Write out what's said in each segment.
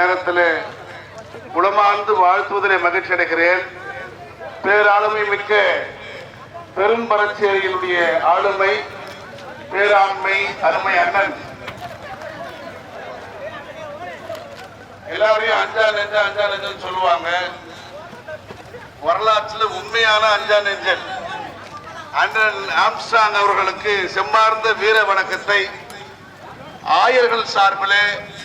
நேரத்தில் உளமார்ந்து வாழ்த்துவதிலே மகிழ்ச்சி அடைகிறேன். பேராளுமை மிக்க பெரும் பரச்சேரியினுடைய ஆளுமை பேராண்மை அருமை அண்ணன். எல்லாரையும் அஞ்சா நெஞ்ச அஞ்சா நெஞ்சல் சொல்லுவாங்க. வரலாற்றுல உண்மையான அஞ்சா நெஞ்சல் அண்ணன் ஆம்ஸ்டாங் அவர்களுக்கு செம்மார்ந்த வீர வணக்கத்தை ஆயர்கள் சார்பிலே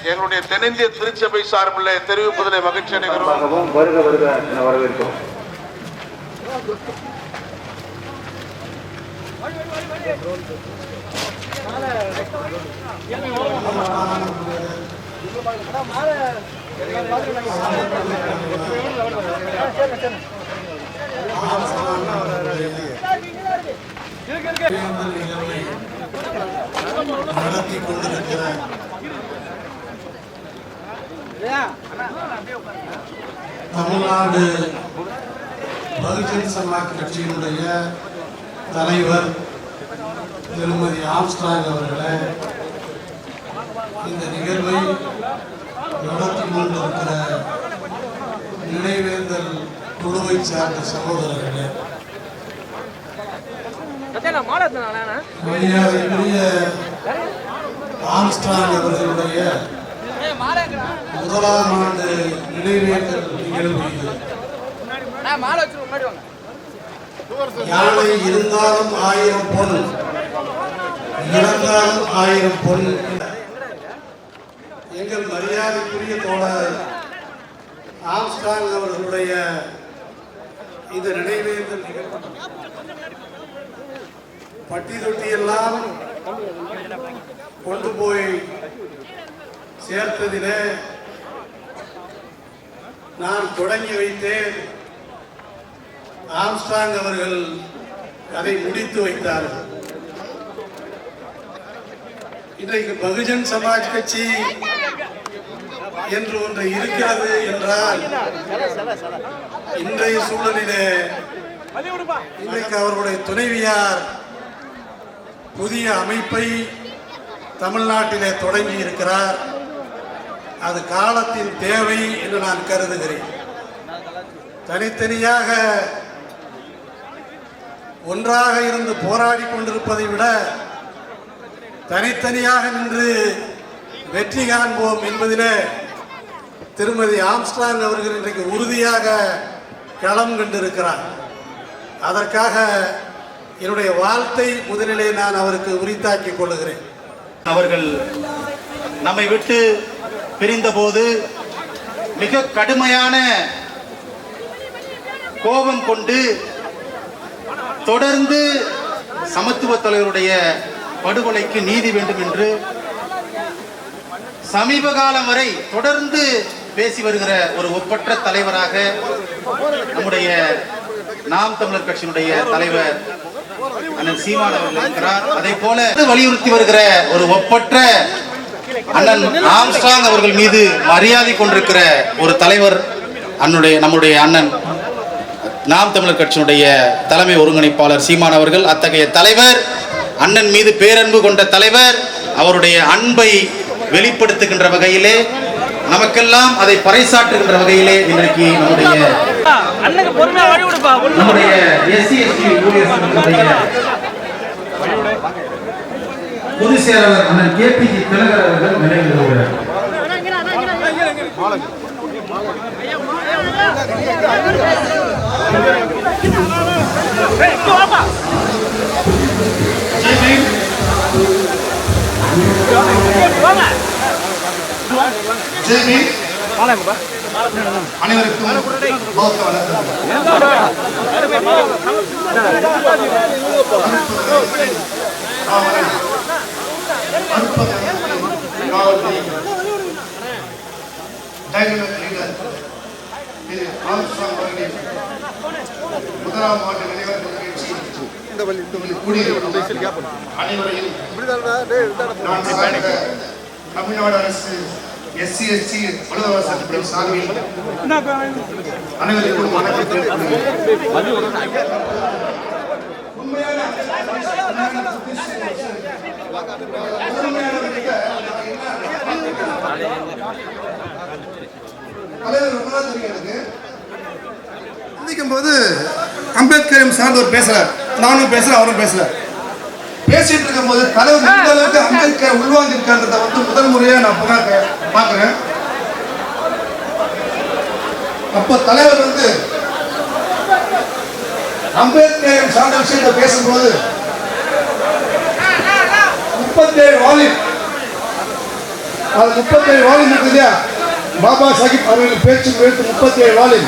எங்களுடைய தென்னிந்திய திருச்சபை சார்பிலே தெரிவிப்பதிலே மகிழ்ச்சி அடைகிறோம். வருக வருக என வரவேற்கிறோம். நடத்தி கொண்டிருக்கிற தமிழ்நாடு பகுஜன் சமாஜ் கட்சியினுடைய தலைவர் திருமதி ஆம்ஸ்டாங் அவர்களே இந்த நிகழ்வை நடத்தி கொண்டிருக்கிற நினைவேந்தல் குழுவை சார்ந்த சகோதரர்களே மரியாதைக்குரிய ஆம்ஸ்ட்ராங் அவர்களுடைய முதலாம் ஆண்டு நினைவேற்றல் நிகழ்வு யானை இருந்தாலும் ஆயிரம் பொன் இழந்தாலும் ஆயிரம் பொன் எங்கள் மரியாதைக்குரிய தோழர் ஆம்ஸ்டாங் அவர்களுடைய இந்த நினைவேந்தல் பட்டி தொட்டி எல்லாம் கொண்டு போய் சேர்த்ததிலே நான் தொடங்கி வைத்தேன். ஆம்ஸ்டாங் அவர்கள் அதை முடித்து வைத்தார்கள். இன்றைக்கு பகுஜன் சமாஜ் கட்சி என்று ஒன்று இருக்கிறது என்றால் இன்றைய சூழலிலே இன்றைக்கு அவருடைய துணைவியார் புதிய அமைப்பை தமிழ்நாட்டிலே தொடங்கி இருக்கிறார். அது காலத்தின் தேவை என்று நான் கருதுகிறேன். தனித்தனியாக ஒன்றாக இருந்து போராடி கொண்டிருப்பதை விட தனித்தனியாக நின்று வெற்றி காண்போம் என்பதிலே திருமதி ஆம்ஸ்டாங் அவர்கள் இன்றைக்கு உறுதியாக களம் கண்டிருக்கிறார். அதற்காக என்னுடைய வாழ்த்தை முதலிலே நான் அவருக்கு உரித்தாக்கிக் கொள்ளுகிறேன். அவர்கள் நம்மை விட்டு பிரிந்தபோது மிக கடுமையான கோபம் கொண்டு தொடர்ந்து சமத்துவ தலைவருடைய படுகொலைக்கு நீதி வேண்டும் என்று சமீப காலம் வரை தொடர்ந்து பேசி வருகிற ஒரு ஒப்பற்ற தலைவராக நம்முடைய நாம் தமிழர் கட்சியினுடைய தலைவர் அண்ணன் சீமான் அவர்கள் இருக்கிறார். அதை போல வலியுறுத்தி வருகிற ஒரு ஒப்பற்ற அண்ணன் ஆம்ஸ்ட்ராங் அவர்கள் மீது மரியாதை கொண்டிருக்கிற ஒரு தலைவர் அன்னுடைய நம்முடைய அண்ணன் நாம் தமிழர் கட்சியினுடைய தலைமை ஒருங்கிணைப்பாளர் சீமான் அவர்கள் அத்தகைய தலைவர் அண்ணன் மீது பேரன்பு கொண்ட தலைவர் அவருடைய அன்பை வெளிப்படுத்துகின்ற வகையிலே நமக்கெல்லாம் அதை பறைசாற்றுகின்ற வகையிலே இன்றைக்கு நம்முடைய நம்முடைய எஸ்சி எஸ்டி பொதுச் செயலாளர் அண்ணன் கே பி ஜி திலகர் அவர்கள் நினைவு கூறுகிறார். அனைவருக்கும் பௌத்த வணக்கம் காவல்துறை டைனமிக் லீடர் திரு ஆம்ஸ்ட்ராங் அவர்களின் முதலாம் ஆண்டு நினைவு நிகழ்ச்சி. அனைவரையும் தமிழ்நாடு அரசு எஸ்சி அலுவலக சட்டத்தின் சார்பில் அனைவருக்கும் வணக்கத்தை தலைவர் ரொம்ப நாள் தெரியும் எனக்கு. சந்திக்கும் போது அம்பேத்கரையும் சார்ந்தவர் பேசுறார். நானும் பேசுறேன் அவரும் பேசுறார் பேசிட்டு இருக்கும்போது தலைவர் எந்த அளவுக்கு அம்பேத்கர் உள்வாங்கி இருக்கான்றத வந்து முதல் முறையா நான் பார்க்கிறேன். அப்போ தலைவர் வந்து அம்பேத்கர் சார்ந்த விஷயத்தை பேசும்போது முப்பத்தேழு வாலிம் அது முப்பத்தேழு வாலிம் இருக்கு இல்லையா பாபா சாஹிப் அவர்கள் பேச்சு எழுத்து முப்பத்தேழு வாலின்.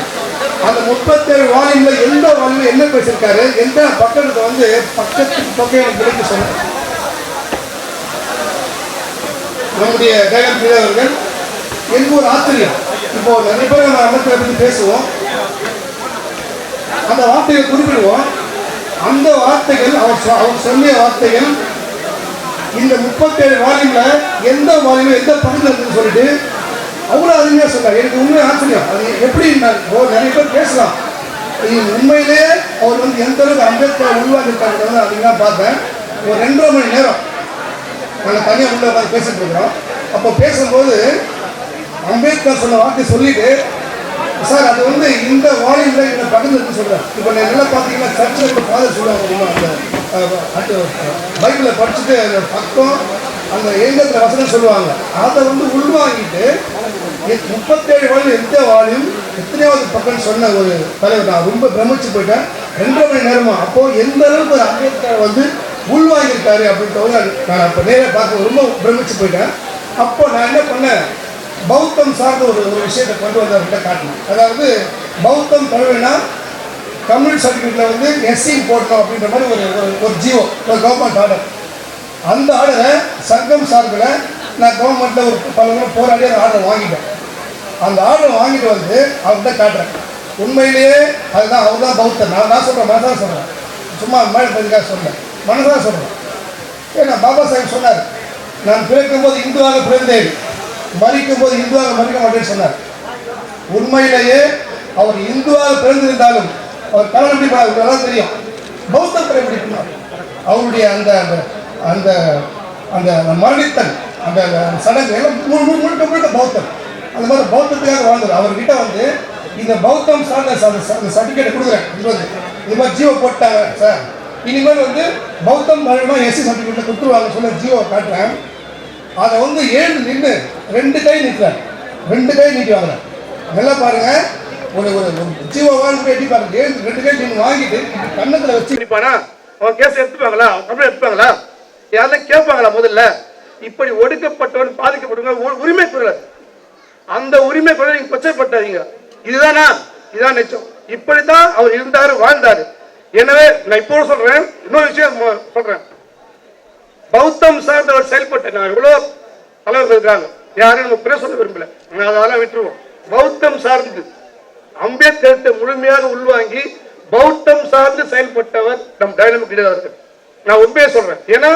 அந்த முப்பத்தேழு வாலின்ல எந்த வாலில் என்ன பேசியிருக்காரு? எந்த பக்கத்தை வந்து பக்கத்து பக்கம் எனக்கு சொன்னார் சொன்ன நம்முடைய கைகள் அவர்கள் எங்க ஒரு ஆத்திரியம் இப்போ நிறைய பேர் நம்ம அம்பேத்கரை பற்றி பேசுவோம். அந்த வார்த்தையை குறிப்பிடுவோம். அந்த வார்த்தைகள் அவர் அவர் சொல்லிய வார்த்தைகள் இந்த முப்பத்தேழு வால்யூம்ல எந்த வால்யூம் எந்த பகுதியில் இருக்குன்னு சொல்லிட்டு அவ்வளோ அருமையாக சொன்னார். எனக்கு உண்மை ஆச்சரியம். அது எப்படி நான் ஓ, நிறைய பேர் பேசலாம். இது உண்மையிலேயே அவர் வந்து எந்த அளவுக்கு அம்பேத்கர் உருவாக்கிட்டாங்க அப்படின்னா பார்த்தேன் ஒரு ரெண்டரை மணி நேரம். நாங்கள் தனியாக உள்ள உட்காந்து பேசிட்டு இருக்கிறோம். அப்போ பேசும்போது அம்பேத்கர் சொன்ன வார்த்தை சொல்லிட்டு சார் அது வந்து இந்த வாலியில் இந்த பக்கத்தில் சொல்கிறேன் இப்போ நான் நல்லா பார்த்தீங்கன்னா சர்ச்சில் இப்போ ஃபாதர் சொல்லுவாங்க அந்த பைக்கில் படிச்சுட்டு அந்த பக்கம் அந்த ஏங்கத்தில் வசனம் சொல்லுவாங்க. அதை வந்து உள்வாங்கிட்டு முப்பத்தேழு வால்யூம் எந்த வாழையும் எத்தனையாவது பக்கம்னு சொன்ன ஒரு தலைவர். நான் ரொம்ப பிரமிச்சு போயிட்டேன். ரெண்டரை மணி நேரமா. அப்போ எந்த அளவுக்கு ஒரு அம்பேத்கர் வந்து உள்வாங்கியிருக்காரு அப்படின்றத நான் அப்போ நேராக பார்க்க ரொம்ப பிரமிச்சு போயிட்டேன். அப்போ நான் என்ன பண்ணேன்? பௌத்தம் சார்ந்த ஒரு ஒரு விஷயத்தை கொண்டு வந்து அவர்கிட்ட காட்டினேன். அதாவது பௌத்தம் தமிழ்னா தமிழ் சர்டிஃபிகேட்டில் வந்து எஸ்சி போட்டோம் அப்படின்ற மாதிரி ஒரு ஒரு ஒரு ஜியோ ஒரு கவர்மெண்ட் ஆர்டர் அந்த ஆர்டரை சங்கம் சார்பில் நான் கவர்மெண்ட்டில் ஒரு பல முறை போராடி அந்த ஆர்டர் வாங்கிட்டேன். அந்த ஆளு வாங்கிட்டு வந்து அவர்கிட்ட காட்டுறேன். உண்மையிலேயே அதுதான் அவர் தான் பௌத்தர் நான் நான் சொல்கிறேன் மனசாக சொல்கிறேன் சும்மா மேலே பதிலாக சொல்கிறேன் மனசாக சொல்கிறேன் ஏன்னா பாபா சாஹிப் சொன்னார். நான் பிறக்கும் போது இந்துவாக பிறந்தேன். மறிக்கும் போது இந்துவாக மறிக்க மாட்டேன்னு சொன்னார். உண்மையிலேயே அவர் இந்துவாக பிறந்திருந்தாலும் அவர் கலர் எப்படி பண்ணார் தெரியும். பௌத்தத்தில் எப்படி பண்ணார் அவருடைய அந்த அந்த அந்த அந்த மரணித்தல் அந்த சடங்கு எல்லாம் முழுக்க முழுக்க பௌத்தம். அந்த மாதிரி பௌத்தத்துக்காக வாழ்ந்தார் அவர்கிட்ட வந்து இந்த பௌத்தம் சார்ந்த சர்டிஃபிகேட் கொடுக்குறேன். இது இது மாதிரி ஜியோ போட்டாங்க சார் இனிமேல் வந்து பௌத்தம் மூலமாக எஸ்சி சர்டிஃபிகேட்டில் கொடுத்துருவாங்க சொல்ல ஜியோ காட்டுறேன். அதை வந்து ஏழு நின்று ரெண்டு கை நிற்கிறார் ரெண்டு கை நீட்டி வாங்குறார் நல்லா பாருங்க. ஒரு ஒரு ஜியோ ஜீவோ எட்டி பாருங்க ஏழு ரெண்டு கை நின்று வாங்கிட்டு கண்ணத்தில் வச்சு நிற்பானா அவன் கேஸ் எடுத்துப்பாங்களா? கம்ப்ளைண்ட் எடுத்துப்பாங்களா? யாரெல்லாம் கேட்பாங்களா முதல்ல? இப்படி ஒடுக்கப்பட்டவன் பாதிக்கப்பட்டவங்க உ- உரிமை குரல். அந்த உரிமை கூட நீங்க கொச்சைப்பட்டாதீங்க. இதுதானா இதுதான் நிச்சயம் இப்படித்தான் அவர் இருந்தாரு வாழ்ந்தாரு. எனவே நான் இப்போ சொல்றேன் இன்னொரு விஷயம் சொல்றேன். பௌத்தம் சார்ந்த அவர் செயல்பட்டு நான் எவ்வளவு தலைவர்கள் இருக்காங்க? யாரும் நம்ம பேச சொல்ல விரும்பல. நான் அதெல்லாம் விட்டுருவோம். பௌத்தம் சார்ந்து அம்பேத்கரத்தை முழுமையாக உள்வாங்கி பௌத்தம் சார்ந்து செயல்பட்டவர் நம் டைனமிக் லீடராக இருக்கு நான் உண்மையை சொல்றேன். ஏன்னா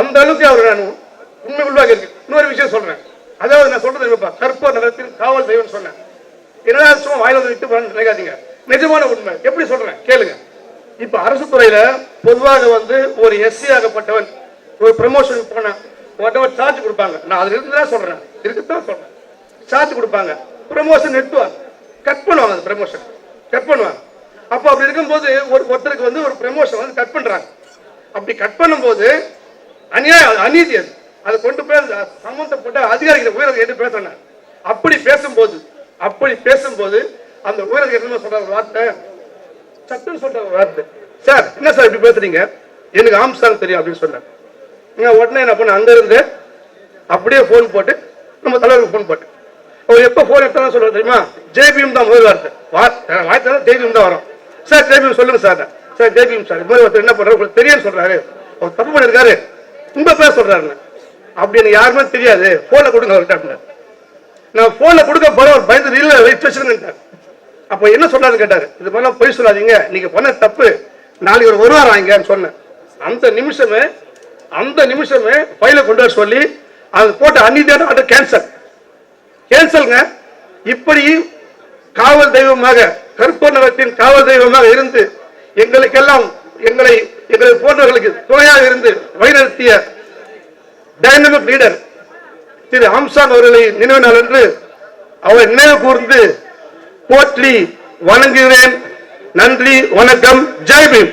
அந்த அளவுக்கு அவர் நான் உண்மை உள்வாங்க இருக்கு இன்னொரு விஷயம் சொல்றேன். அதாவது நான் சொல்றது கற்ப கற்பூர் நகரத்தில் காவல் தெய்வம் சொன்னேன். என்னடா சும்மா வாயில வந்து விட்டு நினைக்காதீங்க. நிஜமான உண்மை. எப்படி சொல்றேன்? கேளுங்க. இப்ப அரசு துறையில பொதுவாக வந்து ஒரு எஸ்சி ஆகப்பட்டவன் ஒரு ப்ரமோஷன் போன உடனே சார்ஜ் கொடுப்பாங்க. நான் அதுல இருந்து தான் சொல்றேன். இருக்குதான் சொல்றேன். சார்ஜ் கொடுப்பாங்க. ப்ரமோஷன் எடுத்துவாங்க கட் பண்ணுவாங்க அந்த ப்ரமோஷன் கட் பண்ணுவாங்க. அப்போ அப்படி இருக்கும்போது ஒரு ஒருத்தருக்கு வந்து ஒரு ப்ரமோஷன் வந்து கட் பண்றாங்க. அப்படி கட் பண்ணும்போது அநியாயம் அநீதி அது. அதை கொண்டு பேச சம்பந்தப்பட்ட அதிகாரிகளை உயரதிகாரி எடுத்து பேசினார் அப்படி பேசும்போது அப்படி பேசும்போது அந்த உயரதிகாரி என்ன சொல்ற வார்த்தை? சட்டம் சொல்ற வார்த்தை. சார் என்ன சார் இப்படி பேசுறீங்க? எனக்கு ஆம்சாங் தெரியும் அப்படின்னு சொன்னார். நான் உடனே என்ன பண்ண அங்க இருந்து அப்படியே ஃபோன் போட்டு நம்ம தலைவருக்கு ஃபோன் போட்டு அவர் எப்போ ஃபோன் எடுத்தாலும் சொல்லுவார் தெரியுமா? ஜேபிஎம் தான் முதல் வார்த்தை. வார்த்தை வார்த்தை ஜேபிஎம் தான் வரும். சார் ஜேபிஎம் சொல்லுங்க சார். Sir JBM sir. இது மாதிரி ஒருத்தர் என்ன பண்றாரு? உங்களுக்கு தெரியும் சொல்றாரு. அவர் தப்பு பண்ணிருக்காரு உங்க பேர் சொல்றாருன்னு. அப்படி எனக்கு யாருமே தெரியாது. போன்ல கொடுங்க அவர்கிட்ட நான் போன்ல கொடுக்க போற ஒரு பயந்து இல்ல வச்சு வச்சிருக்கேன் அப்ப என்ன சொல்றாரு கேட்டாரு. இது மாதிரிலாம் பொய் சொல்லாதீங்க. நீங்க பண்ண தப்பு. நாளைக்கு ஒரு வருவார் வாங்கன்னு சொன்னேன். அந்த நிமிஷமே அந்த நிமிஷமே ஃபைலை கொண்டு வர சொல்லி அது போட்ட அநீதியான ஆர்டர் கேன்சல் கேன்சல்ங்க இப்படி காவல் தெய்வமாக கற்பூர் நகரத்தின் காவல் தெய்வமாக இருந்து எங்களுக்கெல்லாம் எங்களை எங்களை போன்றவர்களுக்கு துணையாக இருந்து வழிநடத்திய டைனமிக் லீடர் திரு ஹம்சான் அவர்களை நினைவு நாள் என்று அவர் நினைவு கூர்ந்து போற்றி வணங்குகிறேன். நன்றி வணக்கம். ஜெய் பீம்.